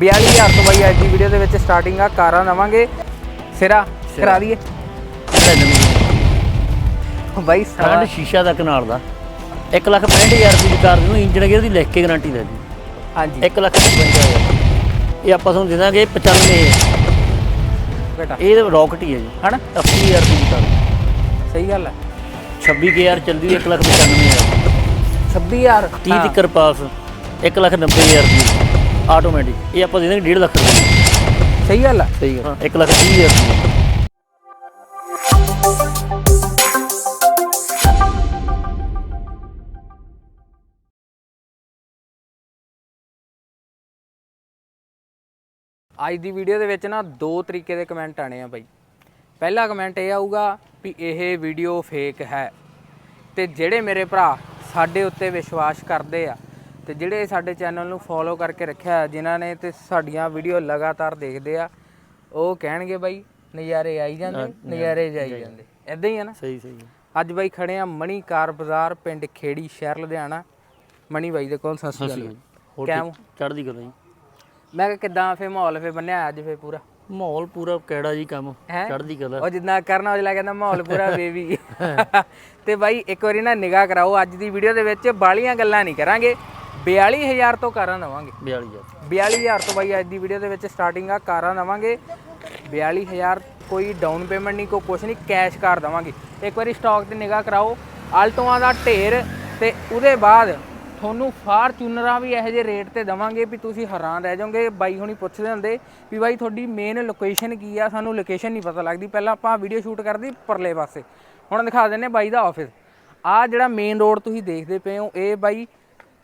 42000 ਤੋਂ ਬਾਈ ਅੱਜ ਦੀ ਵੀਡੀਓ ਦੇ ਵਿੱਚ ਸਟਾਰਟਿੰਗ ਆ ਕਾਰਾਂ ਦਵਾਂਗੇ ਸਿਰਾ ਕਰਾ ਦਈਏ। ਬਾਈ ਸਾਰਾ ਫਰੰਟ ਸ਼ੀਸ਼ਾ ਤੱਕ ਨਾਲ ਦਾ। 1 ਲੱਖ 65000 ਰੁਪਏ ਦੀ ਕਾਰ ਨੂੰ ਇੰਜਨ ਗੇਅਰ ਦੀ ਲਿਖ ਕੇ ਗਾਰੰਟੀ ਦੇ ਦੀ ਹਾਂਜੀ। 1 ਲੱਖ 55000 ਇਹ ਆਪਾਂ ਤੁਹਾਨੂੰ ਦੇ ਦਾਂਗੇ 95 ਬੇਟਾ। ਇਹ ਰੌਕਟ ਹੀ ਹੈ ਜੀ। ਹਨਾ? 80000 ਰੁਪਏ ਦੀ ਕਾਰ। ਸਹੀ ਗੱਲ ਹੈ। 26000 ਚੱਲਦੀ 1 ਲੱਖ 95000 26000 30 ਤੱਕਰ ਪਾਸ 1 ਲੱਖ 90000 ਦੀ। ਆਟੋਮੈਟਿਕ ਇਹ ਆਪਾਂ ਦੇ ਦਾਂਗੇ 1.5 ਲੱਖ ਰੁਪਏ। ਸਹੀ ਗੱਲ ਹੈ ਸਹੀ ਹੈ। 1 ਲੱਖ 30000 ਰੁਪਏ। ਅੱਜ ਦੀ ਵੀਡੀਓ ਦੇ ਵਿੱਚ ਨਾ ਦੋ ਤਰੀਕੇ ਦੇ ਕਮੈਂਟ ਆਣੇ ਆ ਬਾਈ। ਪਹਿਲਾ ਕਮੈਂਟ ਇਹ ਆਊਗਾ ਵੀ ਇਹ ਵੀਡੀਓ ਫੇਕ ਹੈ। ਤੇ ਜਿਹੜੇ ਮੇਰੇ ਭਰਾ ਸਾਡੇ ਉੱਤੇ ਵਿਸ਼ਵਾਸ ਕਰਦੇ ਆ ਤੇ ਜਿਹੜੇ ਸਾਡੇ ਚੈਨਲ ਨੂੰ ਫੋਲੋ ਕਰਕੇ ਰੱਖਿਆ ਜਿਨ੍ਹਾਂ ਨੇ ਤੇ ਸਾਡੀਆਂ ਵੀਡੀਓ ਲਗਾਤਾਰ ਦੇਖਦੇ ਆ ਉਹ ਕਹਿਣਗੇ ਬਾਈ ਨਜ਼ਾਰੇ ਆਈ ਜਾਂਦੇ ਨਜ਼ਾਰੇ ਜਾਈ ਜਾਂਦੇ। ਐਦਾਂ ਹੀ ਆ ਨਾ? ਸਹੀ ਸਹੀ। ਅੱਜ ਬਾਈ ਖੜੇ ਆ ਮਣੀ ਕਾਰ ਬਾਜ਼ਾਰ ਪਿੰਡ ਖੇੜੀ ਸ਼ਹਿਰ ਲੁਧਿਆਣਾ। ਮਣੀ ਬਾਈ ਦੇ ਕੋਲ ਸਤਿ ਸ਼੍ਰੀ ਅਕਾਲ ਕਿਵੇਂ? ਚੜ੍ਹਦੀ ਕਲਾ ਜੀ। ਮੈਂ ਕਿਹਾ ਕਿਦਾਂ ਫੇ ਮਾਹੌਲ ਫੇ ਬੰਨਿਆ ਅੱਜ ਫੇ ਪੂਰਾ? ਮਾਹੌਲ ਪੂਰਾ ਕਿਹੜਾ ਜੀ ਕੰਮ? ਚੜ੍ਹਦੀ ਕਲਾ। ਉਹ ਜਿੰਨਾ ਕਰਨਾ ਔਜਲਾ ਕਹਿੰਦਾ ਮਾਹੌਲ ਪੂਰਾ ਬੇਬੀ ਤੇ ਬਾਈ ਇੱਕ ਵਾਰੀ ਨਾ ਨਿਗਾਹ ਕਰਾਓ ਅੱਜ ਦੀ ਵੀਡੀਓ ਦੇ ਵਿੱਚ ਬਾਲੀਆਂ ਗੱਲਾਂ ਨਹੀਂ ਕਰਾਂਗੇ। 42000 ਤੋਂ ਕਾਰਾਂ ਦਵਾਂਗੇ 42000 42000 ਤੋਂ ਬਾਈ ਅੱਜ ਦੀ ਵੀਡੀਓ ਦੇ ਵਿੱਚ ਸਟਾਰਟਿੰਗ ਆ ਕਾਰਾਂ ਦਵਾਂਗੇ 42000 ਕੋਈ ਡਾਊਨ ਪੇਮੈਂਟ ਨਹੀਂ ਕੋਈ ਕੁਛ ਨਹੀਂ ਕੈਸ਼ ਕਾਰ ਦਵਾਂਗੇ। ਇੱਕ ਵਾਰੀ ਸਟਾਕ ਤੇ ਨਿਗਾਹ ਕਰਾਓ ਆਲਟੋਆਂ ਦਾ ਢੇਰ ਤੇ ਉਹਦੇ ਬਾਅਦ ਤੁਹਾਨੂੰ ਫਾਰਚੂਨਰਾਂ ਵੀ ਇਹੋ ਜਿਹੇ ਰੇਟ ਤੇ ਦਵਾਂਗੇ ਵੀ ਤੁਸੀਂ ਹੈਰਾਨ ਰਹਿ ਜਾਓਗੇ ਬਾਈ ਹੁਣੀ ਪੁੱਛਦੇ ਹੁੰਦੇ ਵੀ ਬਾਈ ਤੁਹਾਡੀ ਮੇਨ ਲੋਕੇਸ਼ਨ ਕੀ ਆ ਸਾਨੂੰ ਲੋਕੇਸ਼ਨ ਨਹੀਂ ਪਤਾ ਲੱਗਦੀ। ਪਹਿਲਾਂ ਆਪਾਂ ਵੀਡੀਓ ਸ਼ੂਟ ਕਰਦੇ ਪਰਲੇ ਪਾਸੇ। ਹੁਣ ਦਿਖਾ ਦਿੰਨੇ ਬਾਈ ਦਾ ਆਫਿਸ ਆ ਜਿਹੜਾ ਮੇਨ ਰੋਡ ਤੁਸੀਂ ਦੇਖਦੇ ਪਏ ਹੋ ਇਹ ਬਾਈ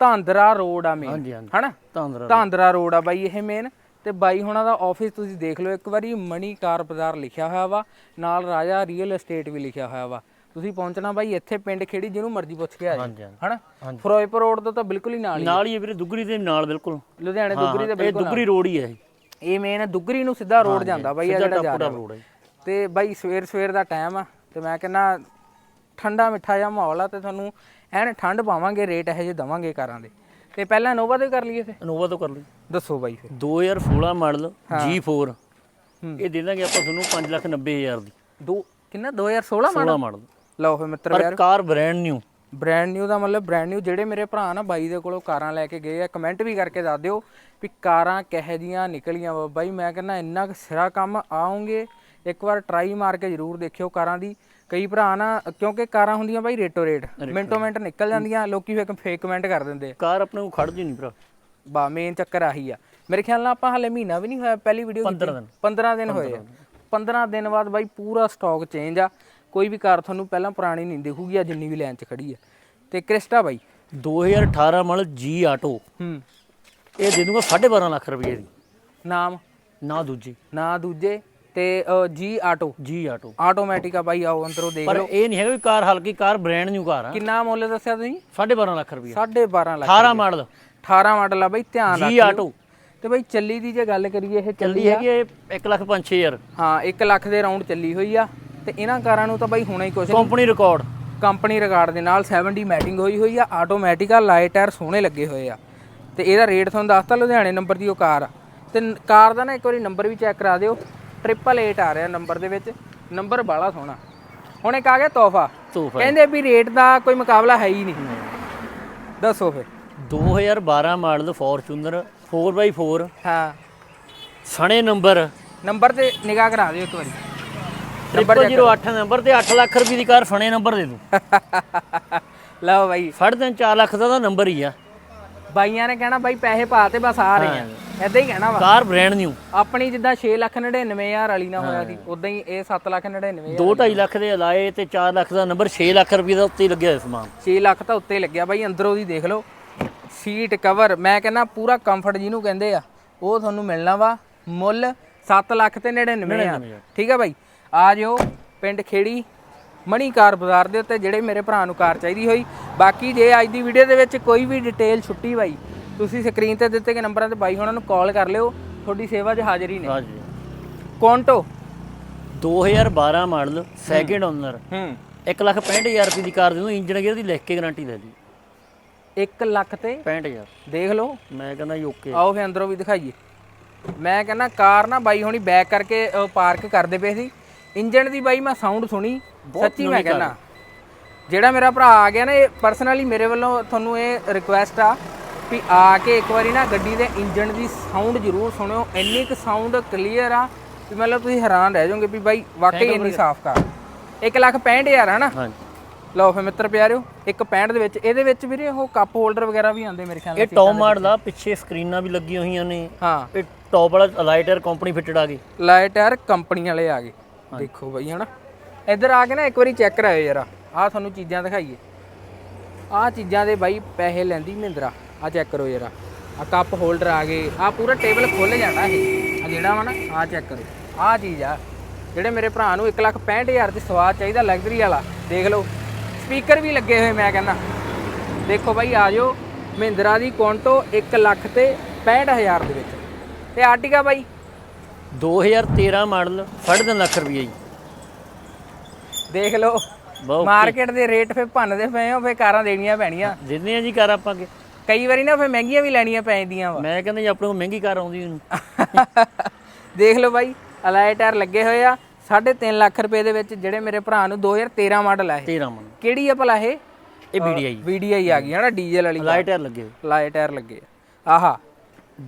ਧਾਂਦਰਾ ਰੋਡ ਆ ਮੇਨ ਹਾਂਜੀ ਹਾਂਜੀ। ਹਨਾ? ਤਾਂਦਰਾ ਧਾਂਦਰਾ ਰੋਡ ਆ ਬਾਈ ਇਹ ਮੇਨ ਤੇ ਬਾਈ ਹੁਣਾਂ ਦਾ ਆਫਿਸ ਤੁਸੀਂ ਦੇਖ ਲਓ ਇੱਕ ਵਾਰੀ ਮਣੀ ਕਾਰ ਬਾਜ਼ਾਰ ਲਿਖਿਆ ਹੋਇਆ ਵਾ ਨਾਲ ਰਾਜਾ ਰੀਅਲ ਏਸਟੇਟ ਵੀ ਲਿਖਿਆ ਹੋਇਆ ਵਾ। ਤੁਸੀਂ ਪਹੁੰਚਣਾ ਬਾਈ ਇੱਥੇ ਪਿੰਡ ਖੇੜੀ ਜਿਹਨੂੰ ਮਰਜ਼ੀ ਪੁੱਛ ਕੇ ਆ ਹਾਂਜੀ ਜਾਓ ਹਾਂਜੀ। ਹਨਾ? ਫਿਰੋਜ਼ਪੁਰ ਰੋਡ ਤੋਂ ਤਾਂ ਬਿਲਕੁਲ ਹੀ ਨਾਲ ਹੀ ਨਾਲ ਹੀ ਹੈ ਵੀਰੇ ਦੁੱਗਰੀ ਦੇ ਨਾਲ ਬਿਲਕੁਲ। ਲੁਧਿਆਣੇ ਦੁੱਗਰੀ ਦੇ ਇਹ ਬਿਲਕੁਲ ਦੁੱਗਰੀ ਰੋਡ ਹੀ ਹੈ ਇਹ। ਇਹ ਮੇਨ ਦੁੱਗਰੀ ਨੂੰ ਸਿੱਧਾ ਰੋਡ ਜਾਂਦਾ ਬਾਈ ਆ ਜਿਹੜਾ ਜਾ ਟਾਪੂੜਾ ਰਿਹਾ ਰੋਡ ਹੈ ਤੇ ਬਾਈ ਸਵੇਰ ਸਵੇਰ ਦਾ ਟਾਈਮ ਆ ਤੇ ਮੈਂ ਕਹਿੰਦਾ ਠੰਡਾ ਮਿੱਠਾ ਜਿਹਾ ਮਾਹੌਲ ਆ ਤੇ ਤੁਹਾਨੂੰ ਐਨ ਠੰਡ ਪਾਵਾਂਗੇ ਰੇਟ ਇਹੋ ਜਿਹੇ ਦਵਾਂਗੇ ਕਾਰਾਂ ਦੇ। ਤੇ ਪਹਿਲਾਂ ਇਨੋਵਾ ਦੇ ਕਰ ਲਈਏ ਫੇ ਇਨੋਵਾ ਤੋਂ ਕਰ ਲਈ ਦੱਸੋ ਬਾਈ ਫਿਰ। 2016 ਮਾਡਲ G4 ਹੂੰ। ਇਹ ਦੇ ਦਾਂਗੇ ਆਪਾਂ ਤੁਹਾਨੂੰ 590000 ਦੀ। ਦੋ ਕਿੰਨਾ? 2016 ਮਾਡਲ 16 ਮਾਡਲ ਲਓ ਫੇ ਮਿੱਤਰ ਪਰ car brand new brand new ਦਾ ਮਤਲਬ ਬ੍ਰਾਂਡ ਨਿਊ ਜਿਹੜੇ ਮੇਰੇ ਭਰਾ ਨਾ ਬਾਈ ਦੇ ਕੋਲੋਂ ਕਾਰਾਂ ਲੈ ਕੇ ਗਏ ਆ ਕਮੈਂਟ ਵੀ ਕਰਕੇ ਦੱਸ ਦਿਓ ਵੀ ਕਾਰਾਂ ਕਿਹੋ ਜੀਆਂ ਨਿਕਲੀਆਂ ਬਾਈ ਮੈਂ ਕਹਿੰਦਾ ਇੰਨਾ ਸਿਰਾ ਕੰਮ ਆਉਂਗੇ ਇੱਕ ਵਾਰ ਟਰਾਈ ਮਾਰ ਕੇ ਜ਼ਰੂਰ ਦੇਖਿਓ ਕਾਰਾਂ ਦੀ। ਕਈ ਭਰਾ ਨਾ ਕਿਉਂਕਿ ਕਾਰਾਂ ਹੁੰਦੀਆਂ ਬਾਈ ਰੇਟੋ ਰੇਟ ਮਿੰਟੋ ਮਿੰਟ ਨਿਕਲ ਜਾਂਦੀਆਂ ਲੋਕੀ ਫੇਕ ਫੇਕ ਕਮੈਂਟ ਕਰ ਦਿੰਦੇ। ਕਾਰ ਆਪਣੇ ਕੋਲ ਖੜਦੀ ਨਹੀਂ ਭਰਾ। ਬਾ ਮੇਨ ਚੱਕਰ ਆਹੀ ਆ। ਮੇਰੇ ਖਿਆਲ ਨਾਲ ਆਪਾਂ ਹਲੇ ਮਹੀਨਾ ਵੀ ਨਹੀਂ ਹੋਇਆ ਪਹਿਲੀ ਵੀਡੀਓ 15 ਦਿਨ। 15 ਦਿਨ ਹੋਏ ਆ। 15 ਦਿਨ। ਬਾਅਦ ਬਾਈ ਪੂਰਾ ਸਟਾਕ ਚੇਂਜ ਆ। ਕੋਈ ਵੀ ਕਾਰ ਤੁਹਾਨੂੰ ਪਹਿਲਾਂ ਪੁਰਾਣੀ ਨਹੀਂ ਦਿਖੂਗੀ ਆ ਜਿੰਨੀ ਵੀ ਲਾਈਨ 'ਚ ਖੜੀ ਆ। ਤੇ ਕ੍ਰਿਸਟਾ ਬਾਈ? 2018 ਮਾਡਲ G ਆਟੋ ਹੂੰ। ਇਹ ਦੇ ਦੂੰਗਾ 12.5 ਲੱਖ ਰੁਪਏ ਦੀ। ਨਾਮ? ਨਾ ਦੂਜੀ। ਨਾ ਦੂਜੇ। ਤੇ ਜੀ ਆਟੋ G ਆਟੋ ਆਟੋਮੈਟਿਕ ਆ ਬਾਈ ਆਓ ਅੰਦਰੋਂ ਦੇਖ ਪਰ ਲਓ। ਇਹ ਨਹੀਂ ਹੈਗਾ ਵੀ ਕਾਰ ਹਲਕੀ ਕਾਰ ਬ੍ਰਾਂਡ ਨਿਊ ਕਾਰ ਆ। ਕਿੰਨਾ ਮੁੱਲ ਦੱਸਿਆ ਤੁਸੀਂ? 12.5 ਲੱਖ ਰੁਪਏ 12.5 ਲੱਖ 18 ਮਾਡਲ। 18 ਮਾਡਲ ਆ ਬਾਈ ਧਿਆਨ ਰੱਖ G ਆਟੋ ਤੇ ਬਾਈ ਚੱਲੀ ਦੀ ਜੇ ਗੱਲ ਕਰੀਏ ਇਹ ਚੱਲੀ ਹੈਗੀ ਇਹ 1 ਲੱਖ 5-6000 ਹਾਂ 1 ਲੱਖ ਦੇ ਰਾਉਂਡ ਚੱਲੀ ਹੋਈ ਆ। ਤੇ ਇਹਨਾਂ ਕਾਰਾਂ ਨੂੰ ਤਾਂ ਬਾਈ ਹੁਣੇ ਹੀ ਨਹੀਂ। ਕੰਪਨੀ ਰਿਕਾਰਡ ਕੰਪਨੀ ਰਿਕਾਰਡ ਦੇ ਨਾਲ 70 ਮੈਟਿੰਗ ਹੋਈ ਹੋਈ ਆ। ਆਟੋਮੈਟਿਕ ਆ ਲਾਈਟ ਟਾਇਰ ਸੋਹਣੇ ਲੱਗੇ ਹੋਏ ਆ। ਤੇ ਇਹਦਾ ਰੇਟ ਤੁਹਾਨੂੰ ਦੱਸਤਾ ਲੁਧਿਆਣੇ ਨੰਬਰ ਦੀ ਉਹ ਕਾਰ ਆ। ਤੇ ਕਾਰ ਦਾ ਨਾ ਇੱਕ ਵਾਰੀ ਨੰਬਰ ਵੀ ਚੈੱਕ ਕਰਾ ਦਿਓ। 888 ਆ ਰਿਹਾ ਨੰਬਰ ਦੇ ਵਿੱਚ। ਨੰਬਰ ਬਾਲਾ ਸੋਹਣਾ। ਹੁਣ ਇੱਕ ਆ ਗਿਆ ਤੋਹਫਾ। ਤੋਹਫਾ। ਕਹਿੰਦੇ ਵੀ ਰੇਟ ਦਾ ਕੋਈ ਮੁਕਾਬਲਾ ਹੈ ਹੀ ਨਹੀਂ। ਦੱਸੋ ਫਿਰ। 2012 ਮਾਡਲ ਫੋਰਚੂਨਰ 4x4 ਹਾਂ। ਸਣੇ ਨੰਬਰ ਨੰਬਰ ਤੇ ਨਿਗਾਹ ਕਰਾ ਦਿਓ ਇੱਕ ਵਾਰੀ। 0008 ਨੰਬਰ ਤੇ 8 ਲੱਖ ਰੁਪਏ ਦੀ ਕਾਰ ਫਣੇ ਨੰਬਰ ਦੇ ਦੂੰ। ਲਓ ਬਾਈ। ਸਾਢੇ ਤਿੰਨ 4 ਲੱਖ ਦਾ ਤਾਂ ਨੰਬਰ ਹੀ ਆ। ਬਾਈਆਂ ਨੇ ਕਹਿਣਾ ਬਾਈ ਪੈਸੇ ਪਾ ਤੇ ਬਸ ਆ ਰਹੇ ਆ। ਐਦਾਂ ਹੀ ਕਹਿਣਾ ਵਾ। ਕਾਰ ਬ੍ਰਾਂਡ ਨਿਊ ਆਪਣੀ ਜਿੱਦਾਂ 6 ਲੱਖ 99000 ਵਾਲੀ ਨਾ ਹੋਇਆ ਸੀ ਉਦਾਂ ਹੀ ਇਹ 7 ਲੱਖ 99000 2 2.5 ਲੱਖ ਦੇ ਲਾਏ ਤੇ 4 ਲੱਖ ਦਾ ਨੰਬਰ 6 ਲੱਖ ਰੁਪਏ ਦਾ ਉੱਤੇ ਹੀ ਲੱਗਿਆ ਹੋਇਆ ਸਮਾਨ। 6 ਲੱਖ ਤਾਂ ਉੱਤੇ ਲੱਗਿਆ ਬਾਈ ਅੰਦਰੋਂ ਦੀ ਦੇਖ ਲਓ। ਸੀਟ ਕਵਰ ਮੈਂ ਕਹਿੰਦਾ ਪੂਰਾ ਕੰਫਰਟ ਜਿਹਨੂੰ ਕਹਿੰਦੇ ਆ ਉਹ ਤੁਹਾਨੂੰ ਮਿਲਣਾ ਵਾ। ਮੁੱਲ 7 ਲੱਖ ਤੇ 99000 ਠੀਕ ਆ ਬਾਈ। ਆ ਜਿਓ ਪਿੰਡ ਖੇੜੀ। ਮਣੀ ਕਾਰ ਬਾਜ਼ਾਰ ਦੇ ਉੱਤੇ ਜਿਹੜੇ ਮੇਰੇ ਭਰਾ ਨੂੰ ਕਾਰ ਚਾਹੀਦੀ ਹੋਈ। ਬਾਕੀ ਜੇ ਅੱਜ ਦੀ ਵੀਡੀਓ ਦੇ ਵਿੱਚ ਕੋਈ ਵੀ ਡਿਟੇਲ ਛੁੱਟੀ ਬਾਈ ਤੁਸੀਂ ਸਕਰੀਨ ਤੇ ਦਿੱਤੇ ਗਏ ਨੰਬਰਾਂ ਤੇ ਬਾਈ ਉਹਨਾਂ ਨੂੰ ਕਾਲ ਕਰ ਲਿਓ। ਤੁਹਾਡੀ ਸੇਵਾ 'ਚ ਹਾਜ਼ਰ ਹੀ ਨੇ। ਹਾਂਜੀ। ਕੋਂਟੋ 2012 ਮਾਡਲ ਸੈਕਿੰਡ ਓਨਰ ਹੂੰ। 1 ਲੱਖ 65000 ਰੁਪਏ ਦੀ ਕਾਰ ਦੇ ਇੰਜਨ ਗੇਅਰ ਦੀ ਲਿਖ ਕੇ ਗਾਰੰਟੀ ਦੇ ਦੀ। 1 ਲੱਖ ਤੇ 65000 ਦੇਖ ਲਓ। ਮੈਂ ਕਹਿੰਦਾ ਓਕੇ ਆਓ ਫੇ ਅੰਦਰੋਂ ਵੀ ਦਿਖਾਈਏ। ਮੈਂ ਕਹਿੰਦਾ ਕਾਰ ਨਾ ਬਾਈ ਹੁਣੀ ਬੈਕ ਕਰਕੇ ਪਾਰਕ ਕਰਦੇ ਪਏ ਸੀ। ਇੰਜਨ ਦੀ ਬਾਈ ਮੈਂ ਸਾਊਂਡ ਸੁਣੀ। ਸੱਚੀ ਮੈਂ ਕਹਿੰਦਾ। ਜਿਹੜਾ ਮੇਰਾ ਭਰਾ ਆ ਗਿਆ ਨਾ ਇਹ ਪਰਸਨਲੀ ਮੇਰੇ ਵੱਲੋਂ ਤੁਹਾਨੂੰ ਇਹ ਰਿਕੁਐਸਟ ਆ ਵੀ ਆ ਕੇ ਇੱਕ ਵਾਰੀ ਨਾ ਗੱਡੀ ਦੇ ਇੰਜਨ ਦੀ ਸਾਊਂਡ ਜ਼ਰੂਰ ਸੁਣਿਓ। ਇੰਨੀ ਕੁ ਸਾਊਂਡ ਕਲੀਅਰ ਆ ਵੀ ਮਤਲਬ ਤੁਸੀਂ ਹੈਰਾਨ ਰਹਿ ਜਾਓਗੇ ਵੀ ਬਾਈ ਵਾਕਈ ਇੰਨੀ ਸਾਫ਼ ਕਾਰ। 1 ਲੱਖ 65000 ਹੈ ਨਾ? ਹਾਂਜੀ। ਲਓ ਫਿਰ ਮਿੱਤਰ ਪਿਆਰਿਓ ਇੱਕ 65 ਦੇ ਵਿੱਚ। ਇਹਦੇ ਵਿੱਚ ਵੀਰੇ ਉਹ ਕੱਪ ਹੋਲਡਰ ਵਗੈਰਾ ਵੀ ਆਉਂਦੇ ਮੇਰੇ ਖਿਆਲ ਇਹ ਟੌਪ ਮਾਡਲ ਦਾ ਪਿੱਛੇ ਸਕਰੀਨਾਂ ਵੀ ਲੱਗੀਆਂ ਹੋਈਆਂ ਨੇ। ਹਾਂ। ਇਹ ਟੌਪ ਵਾਲਾ ਲਾਈਟਰ ਕੰਪਨੀ ਫਿੱਟਡ ਆ ਗਈ। ਲਾਈਟ ਯਾਰ ਕੰਪਨੀ ਵਾਲੇ ਆ ਗਏ। ਦੇਖੋ ਬਈ ਹਨਾ ਇੱਧਰ ਆ ਕੇ ਨਾ ਇੱਕ ਵਾਰੀ ਚੈੱਕ ਕਰਾਇਓ ਯਾਰ। ਆਹ ਤੁਹਾਨੂੰ ਚੀਜ਼ਾਂ ਦਿਖਾਈਏ। ਆਹ ਚੀਜ਼ਾਂ ਦੇ ਬਾਈ ਪੈਸੇ ਲੈਂਦੀ ਮਹਿੰਦਰਾ। ਆ ਚੈੱਕ ਕਰੋ ਯਾਰ। ਆ ਕੱਪ ਹੋਲਡਰ ਆ ਗਏ। ਆ ਪੂਰਾ ਟੇਬਲ ਖੁੱਲ ਜਾਣਾ ਇਹ। ਆ ਜਿਹੜਾ ਵਾ ਨਾ ਆ ਚੈੱਕ ਕਰੋ। ਆਹ ਚੀਜ਼ ਆ। ਜਿਹੜੇ ਮੇਰੇ ਭਰਾ ਨੂੰ 165000 ਦੀ ਸਵਾਦ ਚਾਹੀਦਾ ਲਗਜ਼ਰੀ ਵਾਲਾ, ਦੇਖ ਲਓ। ਸਪੀਕਰ ਵੀ ਲੱਗੇ ਹੋਏ ਮੈਂ ਕਹਿੰਦਾ। ਦੇਖੋ ਬਾਈ, ਆ ਜਾਓ। ਮਹਿੰਦਰਾ ਦੀ ਕੋਂਟੋ 1 ਲੱਖ ਤੇ 65000 ਦੇ ਵਿੱਚ। ਤੇ ਆਰਟਿਕਾ ਬਾਈ। 2013 ਮਾਡਲ 3.5 ਲੱਖ ਰੁਪਏ ਜੀ। ਦੇਖ ਲਓ। ਬਹੁਤ ਮਾਰਕੀਟ ਦੇ ਰੇਟ ਫੇ ਭੰਨਦੇ ਪਏ ਹੋ ਫੇ ਕਾਰਾਂ ਦੇਣੀਆਂ ਪੈਣੀਆਂ। ਦਿੰਦੇ ਆ ਜੀ ਕਾਰ ਆਪਾਂ ਅੱਗੇ ਕਈ ਵਾਰੀ ਨਾ ਫੇ ਮਹਿੰਗੀਆਂ ਵੀ ਲੈਣੀਆਂ ਪੈਂਦੀਆਂ ਵਾ। ਮੈਂ ਕਹਿੰਦਾ ਜੀ ਆਪਣੇ ਕੋਲ ਮਹਿੰਗੀ ਕਾਰ ਆਉਂਦੀ ਹੁਣ ਦੇਖ ਲਓ ਬਾਈ ਅਲਾਈ ਟਾਇਰ ਲੱਗੇ ਹੋਏ ਆ। 3.5 ਲੱਖ ਰੁਪਏ ਦੇ ਵਿੱਚ ਜਿਹੜੇ ਮੇਰੇ ਭਰਾ ਨੂੰ 2013 ਮਾਡਲ ਆ ਇਹ। 13 ਮਾਡਲ। ਕਿਹੜੀ ਆ ਭਲਾ ਇਹ? ਇਹ ਵੀਡੀਆਈ। VDI ਆ ਗਈ ਹੈ ਨਾ ਡੀਜ਼ਲ ਵਾਲੀ ਲਾਈਟਰ ਲੱਗੇ ਹੋਏ। ਲਾਈ ਟਾਇਰ ਲੱਗੇ ਆ। ਆਹਾ।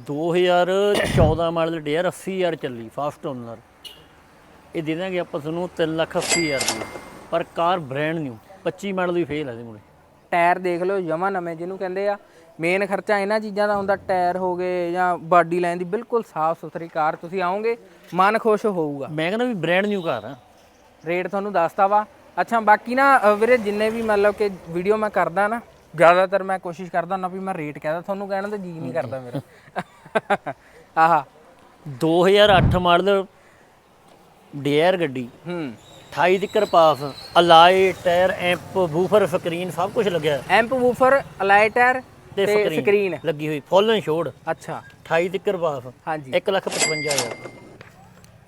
2014 ਮਾਡਲ ਡੇਅਰ 80000 ਚੱਲੀ ਫਾਸਟ ਓਨਰ। ਇਹ ਦੇ ਦਾਂਗੇ ਆਪਾਂ ਤੁਹਾਨੂੰ 3 ਲੱਖ 80000 ਦੀ। ਪਰ ਕਾਰ ਬ੍ਰਾਂਡ ਨਿਊ 25 ਮਾਡਲ ਦੀ ਫੇਲ ਹੈ ਇਹਦੇ ਮੁਰੇ ਟਾਇਰ ਦੇਖ ਲਓ ਜਮਾ ਨਵੇਂ ਜਿਹਨੂੰ ਕਹਿੰਦੇ ਆ। ਮੇਨ ਖਰਚਾ ਇਹਨਾਂ ਚੀਜ਼ਾਂ ਦਾ ਹੁੰਦਾ ਟਾਇਰ ਹੋ ਗਏ ਜਾਂ ਬਾਡੀ ਲਾਈਨ ਦੀ ਬਿਲਕੁਲ ਸਾਫ਼ ਸੁਥਰੀ ਕਾਰ ਤੁਸੀਂ ਆਓਗੇ ਮਨ ਖੁਸ਼ ਹੋਊਗਾ। ਮੈਂ ਕਹਿੰਦਾ ਵੀ ਬ੍ਰਾਂਡ ਨਿਊ ਕਾਰ ਆ। ਰੇਟ ਤੁਹਾਨੂੰ ਦੱਸਤਾ ਵਾ। ਅੱਛਾ ਬਾਕੀ ਨਾ ਅ, ਵੀਰੇ ਜਿੰਨੇ ਵੀ ਮਤਲਬ ਕਿ ਵੀਡੀਓ ਮੈਂ ਕਰਦਾ ਨਾ ਜ਼ਿਆਦਾਤਰ ਮੈਂ ਕੋਸ਼ਿਸ਼ ਕਰਦਾ ਨਾ ਵੀ ਮੈਂ ਰੇਟ ਕਹਿਦਾ। ਤੁਹਾਨੂੰ ਕਹਿਣ ਦਾ ਜੀ ਨਹੀਂ ਕਰਦਾ ਮੇਰਾ। ਆਹਾ। 2008 ਮਾਡਲ ਡੇਅਰ ਗੱਡੀ। ਹੂੰ। 28 ਤੱਕਰ ਪਾਸ alloy tyre amp woofer screen ਸਭ ਕੁਝ ਲੱਗਿਆ। ਐਂਪ ਵੂਫਰ ਅਲਾਈ ਟਾਇਰ ਤੇ ਸਕਰੀਨ ਲੱਗੀ ਹੋਈ ਫੁੱਲ ਇੰਸ਼ੋਰਡ ਅੱਛਾ। 28 ਤੱਕਰ ਪਾਸ ਹਾਂਜੀ। 1 ਲੱਖ 55000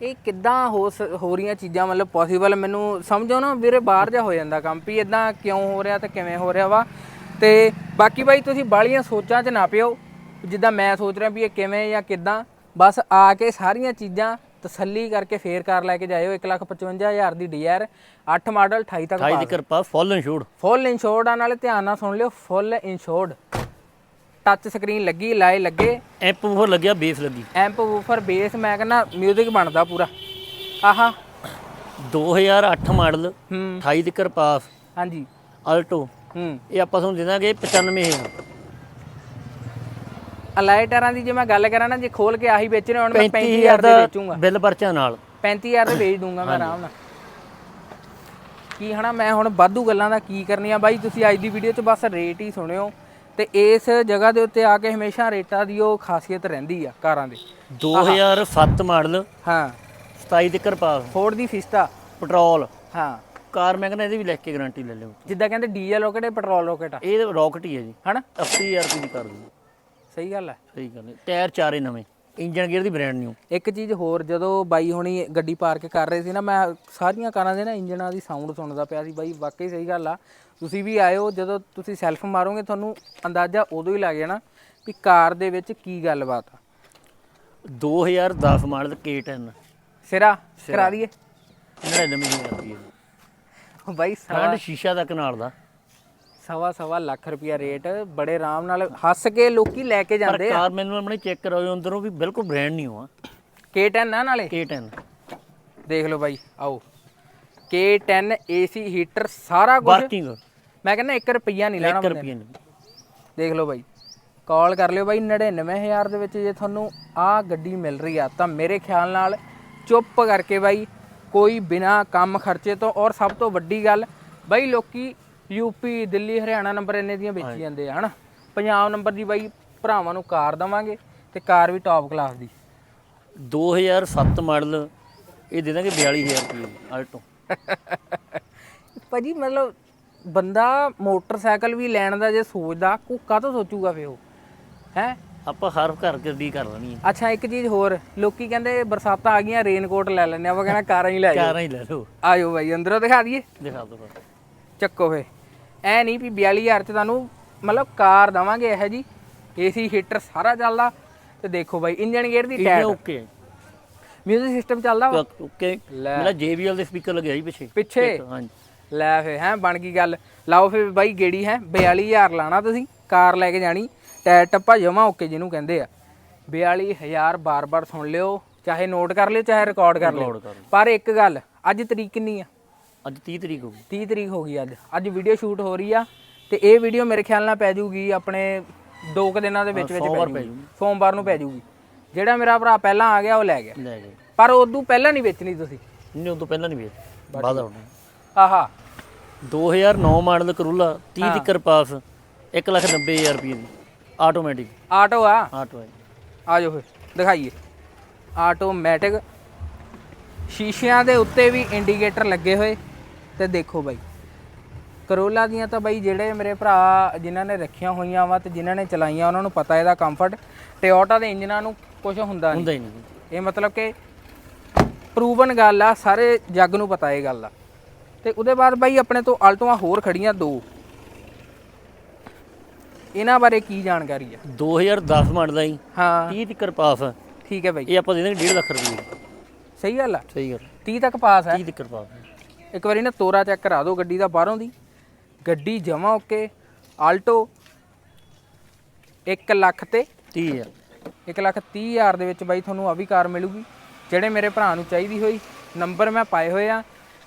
ਇਹ ਕਿੱਦਾਂ ਹੋ ਸ- ਹੋ ਰਹੀਆਂ ਚੀਜ਼ਾਂ ਮਤਲਬ ਪੋਸੀਬਲ ਮੈਨੂੰ ਸਮਝੋ ਨਾ ਵੀਰੇ ਬਾਹਰ ਜਾ ਹੋ ਜਾਂਦਾ ਕੰਮ ਵੀ ਇਦਾਂ ਕਿਉਂ ਹੋ ਰਿਹਾ ਤੇ ਕਿਵੇਂ ਹੋ ਰਿਹਾ ਵਾ। ਤੇ ਬਾਕੀ ਬਾਈ ਤੁਸੀਂ ਬਾਲੀਆਂ ਸੋਚਾਂ 'ਚ ਨਾ ਪਿਓ ਜਿੱਦਾਂ ਮੈਂ ਸੋਚ ਰਿਹਾ ਵੀ ਇਹ ਕਿਵੇਂ ਜਾਂ ਕਿੱਦਾਂ ਬਸ ਆ ਕੇ ਸਾਰੀਆਂ ਚੀਜ਼ਾਂ ਤਸੱਲੀ ਕਰਕੇ ਫੇਰ ਕਾਰ ਲੈ ਕੇ ਜਾਇਓ 155000 ਦੀ ਡੀਆਰ 8 ਮਾਡਲ 28 ਤੱਕ 28 ਤੱਕਰ ਪਾਸ। ਫੁੱਲ ਇੰਸ਼ੋਰਡ ਫੁੱਲ ਇੰਸ਼ੋਰਡ ਆ ਨਾਲੇ ਧਿਆਨ ਨਾਲ ਸੁਣ ਲਿਓ ਫੁੱਲ ਇੰਸ਼ੋਰਡ ਟੱਚ ਸਕਰੀਨ ਲੱਗੀ ਲਾਏ ਲੱਗੇ। ਐਂਪ ਬੂਫਰ ਲੱਗਿਆ ਬੇਸ ਲੱਗੀ। ਐਂਪ ਵੂਫਰ ਬੇਸ ਮੈਂ ਕਹਿੰਦਾ 뮤직 ਬਣਦਾ ਪੂਰਾ। ਆਹਾ। 2008 ਮਾਡਲ ਹੂੰ। 28 ਤੱਕਰ ਪਾਸ ਹਾਂਜੀ। ਆਲਟੋ ਹੂੰ। ਇਹ ਆਪਾਂ ਤੁਹਾਨੂੰ ਦੇ ਦਾਂਗੇ 95000 ਅਲਾਈ ਟਾਇਰਾਂ ਦੀ ਜੇ ਮੈਂ ਗੱਲ ਕਰਾਂ ਨਾ ਜੇ ਖੋਲ ਕੇ ਆਹੀ ਵੇਚਣੇ ਹੁਣ ਮੈਂ 35000 35000 ਦੇ ਵੇਚੂੰਗਾ। ਬਿੱਲ ਪਰਚਾ ਨਾਲ। 35000 ਦੇ ਵੇਚ ਦੂੰਗਾ ਮੈਂ ਆਰਾਮ ਨਾਲ। ਕੀ ਹਨਾ ਮੈਂ ਹੁਣ ਵਾਧੂ ਗੱਲਾਂ ਦਾ ਕੀ ਕਰਨੀਆਂ? ਬਾਈ ਤੁਸੀਂ ਅੱਜ ਦੀ ਵੀਡੀਓ 'ਚ ਬਸ ਰੇਟ ਹੀ ਸੁਣਿਓ ਤੇ ਇਸ ਜਗ੍ਹਾ ਦੇ ਉੱਤੇ ਆ ਕੇ ਹਮੇਸ਼ਾ ਰੇਟਾਂ ਦੀ ਉਹ ਖਾਸੀਅਤ ਰਹਿੰਦੀ ਆ ਕਾਰਾਂ ਦੀ। 2007 ਮਾਡਲ ਹਾਂ। 27 ਤੱਕਰ ਪਾਸ। ਫੋਰਡ ਦੀ ਫਿਸਟਾ ਪੈਟਰੋਲ। ਹਾਂ। ਕਾਰ ਮੈਂ ਕਹਿੰਦਾ ਇਹਦੀ ਵੀ ਲਿਖ ਕੇ ਗਾਰੰਟੀ ਲੈ ਲਿਓ। ਜਿੱਦਾਂ ਕਹਿੰਦੇ ਡੀਜ਼ਲ ਰੋਕਟ ਹੈ ਪੈਟਰੋਲ ਰੋਕਟ ਆ। ਇਹ ਰੌਕਟ ਹੀ ਹੈ ਜੀ। ਹਨਾ? 80000 ਰੁਪਏ ਦੀ ਕਰ ਦਿਓ ਸਹੀ ਗੱਲ ਹੈ। ਸਹੀ ਗੱਲ ਹੈ। ਟਾਇਰ ਚਾਰੇ ਨਵੇਂ। ਇੰਜਨ ਗੇਅਰ ਦੀ ਬ੍ਰਾਂਡ ਨਿਊ ਇੱਕ ਚੀਜ਼ ਹੋਰ ਜਦੋਂ ਬਾਈ ਹੁਣੀ ਗੱਡੀ ਪਾਰਕ ਕਰ ਰਹੇ ਸੀ ਨਾ ਮੈਂ ਸਾਰੀਆਂ ਕਾਰਾਂ ਦੇ ਨਾ ਇੰਜਨਾਂ ਦੀ ਸਾਊਂਡ ਸੁਣਦਾ ਪਿਆ ਸੀ। ਬਾਈ ਵਾਕਈ ਸਹੀ ਗੱਲ ਆ। ਤੁਸੀਂ ਵੀ ਆਇਓ ਜਦੋਂ ਤੁਸੀਂ ਸੈਲਫ ਮਾਰੋਗੇ ਤੁਹਾਨੂੰ ਅੰਦਾਜ਼ਾ ਉਦੋਂ ਹੀ ਲੱਗ ਜਾਣਾ ਵੀ ਕਾਰ ਦੇ ਵਿੱਚ ਕੀ ਗੱਲਬਾਤ ਆ। 2010 ਮਾਡਲ K10 ਸਿਰਾ ਕਰਾ ਦਈਏ। 99000 ਰੁਪਏ। ਉਹ ਬਾਈ ਫਰੰਟ ਸ਼ੀਸ਼ਾ ਤੱਕ ਨਾਲ ਦਾ। ਸਵਾ ਸਵਾ ਲੱਖ ਰੁਪਿਆ ਰੇਟ ਬੜੇ ਆਰਾਮ ਨਾਲ ਹੱਸ ਕੇ ਲੋਕੀ ਲੈ ਕੇ ਪਰ ਜਾਂਦੇ ਆ। ਕਾਰ ਮੈਨੂੰ ਆਪਣੇ ਚੈੱਕ ਕਰਾਓ ਅੰਦਰੋਂ ਵੀ ਬਿਲਕੁਲ ਬ੍ਰਾਂਡ ਨਿਊ ਆ। K10 ਨਾ ਨਾਲੇ? K10 ਦੇਖ ਲਓ ਬਾਈ ਆਓ। K10 AC ਹੀਟਰ ਸਾਰਾ ਕੁਝ ਵਰਕਿੰਗ ਮੈਂ ਕਹਿੰਦਾ 1 ਰੁਪਿਆ ਨਹੀਂ ਲੈਣਾ 1 ਬੰਦੇ ਨੇ। ਰੁਪਏ ਨਹੀਂ। ਦੇਖ ਲਓ ਬਾਈ ਕਾਲ ਕਰ ਲਿਓ ਬਾਈ 99000 ਦੇ ਵਿੱਚ ਜੇ ਤੁਹਾਨੂੰ ਆਹ ਗੱਡੀ ਮਿਲ ਰਹੀ ਆ ਤਾਂ ਮੇਰੇ ਖਿਆਲ ਨਾਲ ਚੁੱਪ ਕਰਕੇ ਬਾਈ ਕੋਈ ਬਿਨਾ ਕੰਮ ਖਰਚੇ ਤੋਂ ਔਰ ਸਭ ਤੋਂ ਵੱਡੀ ਗੱਲ ਬਾਈ ਲੋਕੀ ਯੂਪੀ ਦਿੱਲੀ ਹਰਿਆਣਾ ਨੰਬਰ ਇੰਨੇ ਦੀਆਂ ਵੇਚੀ ਜਾਂਦੇ ਆ ਹਨਾ? ਪੰਜਾਬ ਨੰਬਰ ਦੀ ਬਾਈ ਭਰਾਵਾਂ ਨੂੰ ਕਾਰ ਦਵਾਂਗੇ ਤੇ ਕਾਰ ਵੀ ਟੌਪ ਕਲਾਸ ਦੀ। 2007 ਮਾਡਲ ਇਹ ਦੇ ਦਾਂਗੇ 42000 ਰੁਪਏ ਆਲਟੋ। ਭਾਜੀ ਮਤਲਬ ਬੰਦਾ ਮੋਟਰਸਾਈਕਲ ਵੀ ਲੈਣ ਦਾ ਜੇ ਸੋਚਦਾ ਕੋ ਕਾਹਤੋਂ ਸੋਚੂਗਾ ਫੇ ਉਹ? ਹੈ? ਆਪਾਂ ਹਰ ਘਰ ਗੱਡੀ ਕਰ ਲੈਣੀ ਹੈ। ਅੱਛਾ ਇੱਕ ਚੀਜ਼ ਹੋਰ ਲੋਕੀ ਕਹਿੰਦੇ ਬਰਸਾਤਾਂ ਆ ਗਈਆਂ ਰੇਨਕੋਟ ਲੈ ਲੈਣੇ ਆਪਾਂ ਕਹਿੰਦਾ ਕਾਰਾਂ ਹੀ ਲੈ ਜਾਓ। ਕਾਰਾਂ ਹੀ ਲੈ ਲਓ। ਆਇਓ ਬਾਈ ਅੰਦਰੋਂ ਦਿਖਾ ਦਈਏ। ਦਿਖਾ ਦਿਓ। ਚੱਕੋ ਫੇ ਐ ਨਹੀਂ ਵੀ 42000 ਚ ਤੁਹਾਨੂੰ ਮਤਲਬ ਕਾਰ ਦਵਾਂਗੇ ਇਹ ਜੀ। ਏਸੀ ਹੀਟਰ ਸਾਰਾ ਚੱਲਦਾ। ਤੇ ਦੇਖੋ ਬਾਈ ਇੰਜਨ ਗੇਅਰ ਦੀ ਟਾਇਰ ਓਕੇ ਮਿਊਜ਼ਿਕ ਸਿਸਟਮ ਚੱਲਦਾ ਵਾ। ਓਕੇ। ਮੇਰਾ JBL ਦੇ ਸਪੀਕਰ ਲੱਗਿਆ ਜੀ ਪਿੱਛੇ। ਪਿੱਛੇ। ਹਾਂਜੀ। ਲੈ ਫੇ ਹੈ ਬਣ ਗਈ ਗੱਲ। ਲਾਓ ਫੇ ਬਾਈ ਗੇੜੀ ਹੈ 42000 ਲਾਣਾ ਤੁਸੀਂ ਕਾਰ ਲੈ ਕੇ ਜਾਣੀ। ਟਾਇਰ ਟੱਪਾ ਜਮਾ ਓਕੇ ਜਿਹਨੂੰ ਕਹਿੰਦੇ ਆ। 42000 ਬਾਰ-ਬਾਰ ਸੁਣ ਲਿਓ ਚਾਹੇ ਨੋਟ ਕਰ ਲਿਓ ਚਾਹੇ ਰਿਕਾਰਡ ਕਰ ਲਿਓ। ਪਰ ਇੱਕ ਗੱਲ ਅੱਜ ਤਰੀਕ ਕਿੰਨੀ ਆ? ਅੱਜ 30 ਤਰੀਕ ਹੋ ਗਈ। 30 ਤਰੀਕ ਹੋ ਗਈ ਅੱਜ। ਅੱਜ ਵੀਡੀਓ ਸ਼ੂਟ ਹੋ ਰਹੀ ਆ ਤੇ ਇਹ ਵੀਡੀਓ ਮੇਰੇ ਖਿਆਲ ਨਾਲ ਪੈ ਜਾਊਗੀ ਆਪਣੇ 2 ਕੁ ਦਿਨਾਂ ਦੇ ਵਿੱਚ ਵਿੱਚ ਸੋਮਵਾਰ ਪੈ ਪੈ ਜਾਊਗੀ ਸੋਮਵਾਰ ਨੂੰ ਪੈ ਜਾਊਗੀ ਜਿਹੜਾ ਮੇਰਾ ਭਰਾ ਪਹਿਲਾਂ ਆ ਗਿਆ ਉਹ ਲੈ ਗਿਆ। ਲੈ ਗਏ ਪਰ ਉਦੋਂ ਪਹਿਲਾਂ ਨਹੀਂ ਵੇਚਣੀ ਤੁਸੀਂ। ਨਹੀਂ ਤੋਂ ਪਹਿਲਾਂ ਨਹੀਂ ਵੇਚ ਬਾਅਦ ਆਉਣਾ। ਆਹਾ। 2009 ਮਾਡਲ ਕਰੂਲਾ 30 ਤੱਕਰ ਪਾਸ 190000 ਰੁਪਏ ਦੀ। ਆਟੋਮੈਟਿਕ ਆਟੋ ਆ? ਆਟੋ ਹੈ ਆ ਜਾਓ ਫਿਰ ਦਿਖਾਈਏ। ਆਟੋਮੈਟਿਕ ਸ਼ੀਸ਼ਿਆਂ ਦੇ ਉੱਤੇ ਵੀ ਇੰਡੀਕੇਟਰ ਲੱਗੇ ਹੋਏ। ਤੇ ਦੇਖੋ ਬਾਈ। ਕਰੋਲਾ ਦੀਆਂ ਤਾਂ ਬਾਈ ਜਿਹੜੇ ਮੇਰੇ ਭਰਾ ਜਿਨ੍ਹਾਂ ਨੇ ਰੱਖੀਆਂ ਹੋਈਆਂ ਵਾ ਤੇ ਜਿਨ੍ਹਾਂ ਨੇ ਚਲਾਈਆਂ ਉਹਨਾਂ ਨੂੰ ਪਤਾ ਇਹਦਾ ਕੰਫਰਟ ਟਿਓਟਾ ਦੇ ਇੰਜਨਾਂ ਨੂੰ ਕੁਝ ਹੁੰਦਾ ਨਹੀਂ। ਹੁੰਦਾ ਹੀ ਨਹੀਂ। ਇਹ ਮਤਲਬ ਕਿ ਪ੍ਰੂਵਨ ਗੱਲ ਆ ਸਾਰੇ ਜੱਗ ਨੂੰ ਪਤਾ ਇਹ ਗੱਲ ਆ। ਤੇ ਉਹਦੇ ਬਾਅਦ ਬਾਈ ਆਪਣੇ ਤੋਂ ਅਲਟੋਆਂ ਹੋਰ ਖੜੀਆਂ ਦੋ। ਇਹਨਾਂ ਬਾਰੇ ਕੀ ਜਾਣਕਾਰੀ ਆ? 2010 ਮਾਡਲ ਦਾ ਜੀ। ਹਾਂ। 30 ਤੱਕਰ ਪਾਸ। ਹੈ ਠੀਕ ਹੈ ਬਾਈ। ਇਹ ਆਪਾਂ ਦੇ ਦਾਂਗੇ 1.5 ਲੱਖ ਰੁਪਏ ਸਹੀ ਗੱਲ ਆ। ਸਹੀ ਗੱਲ। 30 ਤੱਕ ਪਾਸ ਹੈ। 30 ਤੱਕਰ ਪਾਸ। ਹੈ ਇੱਕ ਵਾਰੀ ਨਾ ਤੋਰਾ ਚੈੱਕ ਕਰਾ ਦਿਓ ਗੱਡੀ ਦਾ ਬਾਹਰੋਂ ਦੀ। ਗੱਡੀ ਜਮਾ ਓਕੇ ਆਲਟੋ 1 ਲੱਖ ਤੇ 30 ਹੈ 1 ਲੱਖ 30 ਹਜ਼ਾਰ ਦੇ ਵਿੱਚ ਬਾਈ ਤੁਹਾਨੂੰ ਆ ਵੀ ਕਾਰ ਮਿਲੂਗੀ। ਜਿਹੜੇ ਮੇਰੇ ਭਰਾ ਨੂੰ ਚਾਹੀਦੀ ਹੋਈ ਨੰਬਰ ਮੈਂ ਪਾਏ ਹੋਏ ਆ।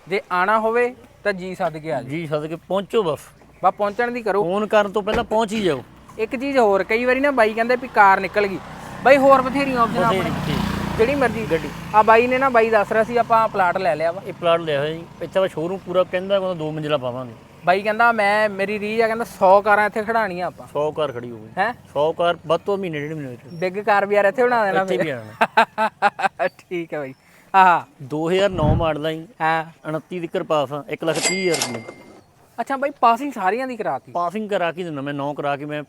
ਜੇ ਆਣਾ ਹੋਵੇ ਤਾਂ ਜੀ ਸੱਦ ਕੇ ਆ ਜੀ ਜੀ ਸਦ ਕੇ ਪਹੁੰਚੋ ਬਸ। ਬਾ ਪਹੁੰਚਣ ਦੀ ਕਰੋ। ਫੋਨ ਕਰਨ ਤੋਂ ਪਹਿਲਾਂ ਪਹੁੰਚ ਹੀ ਜਾਓ। ਇੱਕ ਚੀਜ਼ ਹੋਰ ਕਈ ਵਾਰੀ ਨਾ ਬਾਈ ਕਹਿੰਦੇ ਵੀ ਕਾਰ ਨਿਕਲ ਗਈ। ਬਾਈ ਹੋਰ ਬਥੇਰੀਆਂ ਆਪਸ਼ਨ ਆਪਣੇ। ਠੀਕ। ਜਿਹੜੀ ਮਰਜ਼ੀ ਗੱਡੀ। ਆ ਬਾਈ ਨੇ ਨਾ ਬਾਈ ਦੱਸ ਰਿਹਾ ਸੀ ਆਪਾਂ ਪਲਾਟ ਲੈ ਲਿਆ ਵਾ। ਇਹ ਪਲਾਟ ਲਿਆ ਹੋਇਆ ਜੀ। ਇੱਥੇ ਵਾ ਸ਼ੋਰੂਮ ਪੂਰਾ ਕਹਿੰਦਾ ਕਹਿੰਦਾ ਦੋ ਮੰਜ਼ਿਲਾ ਪਾਵਾਂਗੇ। ਬਾਈ ਕਹਿੰਦਾ ਮੈਂ ਮੇਰੀ ਰੀਜ ਆ ਕਹਿੰਦਾ 100 ਕਾਰਾਂ ਇੱਥੇ ਖੜਾਣੀਆਂ ਆਪਾਂ। 100 ਕਾਰ ਖੜੀ ਹੋਊਗੀ। ਹੈ? 100 ਕਾਰ ਵੱਧ ਤੋਂ ਮਹੀਨੇ ਡੇਢ ਮਹੀਨੇ ਵਿੱਚ ਬਿੱਗ ਕਾਰ ਵੀ ਯਾਰ ਇੱਥੇ ਬਣਾ ਦੇਣਾ ਇੱਥੇ ਵੀ ਆਣਾ ਫਿਰ। ਠੀਕ ਹੈ ਬਾਈ। ਆਹਾ। 2009 ਮਾਡਲ ਦਾ ਜੀ। ਹਾਂ। 29 ਤੱਕਰ ਪਾਸ ਆ 1 ਲੱਖ 30 ਹਜ਼ਾਰ ਰੁਪਏ ਅੱਛਾ ਬਾਈ ਪਾਸਿੰਗ ਸਾਰੀਆਂ ਦੀ ਕਰਾਤੀ। ਪਾਸਿੰਗ ਕਰਾ ਕੇ ਦਿੰਦਾ ਮੈਂ 9 ਕਰਾ ਕੇ ਮੈਂ